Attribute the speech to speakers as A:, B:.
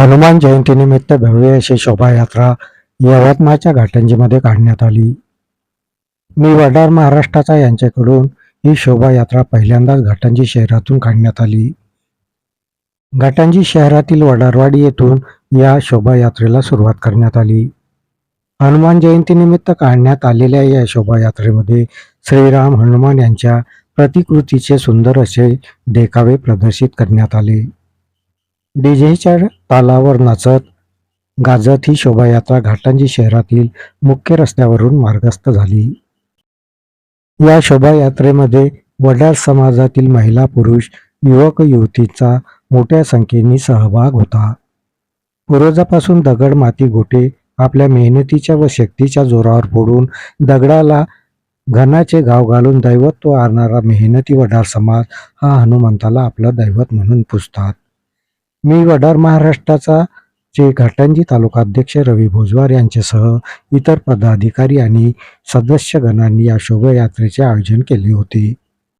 A: हनुमान जयंतीनिमित्त भव्य अशी शोभायात्रा यवतमाळच्या घाटंजीमध्ये काढण्यात आली. मी वडार महाराष्ट्राचा यांच्याकडून ही शोभायात्रा पहिल्यांदाच घाटंजी शहरातून काढण्यात आली. घाटंजी शहरातील वडारवाडी येथून या शोभायात्रेला सुरुवात करण्यात आली. हनुमान जयंतीनिमित्त काढण्यात आलेल्या या शोभायात्रेमध्ये श्रीराम हनुमान यांच्या प्रतिकृतीचे सुंदर असे देखावे प्रदर्शित करण्यात आले. डीजेच्या तालावर नाचत गाजत ही शोभायात्रा घाटांजी शहरातील मुख्य रस्त्यावरून मार्गस्थ झाली. या शोभायात्रेमध्ये वडार समाजातील महिला पुरुष युवक युवतीचा मोठ्या संख्येने सहभाग होता. पूर्वजापासून दगड माती गोटे आपल्या मेहनतीच्या व शक्तीच्या जोरावर फोडून दगडाला घनाचे गाव घालून दैवत्व आणणारा मेहनती वडार समाज हा हनुमंताला आपलं दैवत म्हणून पुजतात. मी वडार महाराष्ट्राचा जे घाटंजी तालुका अध्यक्ष रवी भोजवार यांच्यासह इतर पदाधिकारी आणि सदस्यगणांनी या शोभायात्रेचे आयोजन केले होते.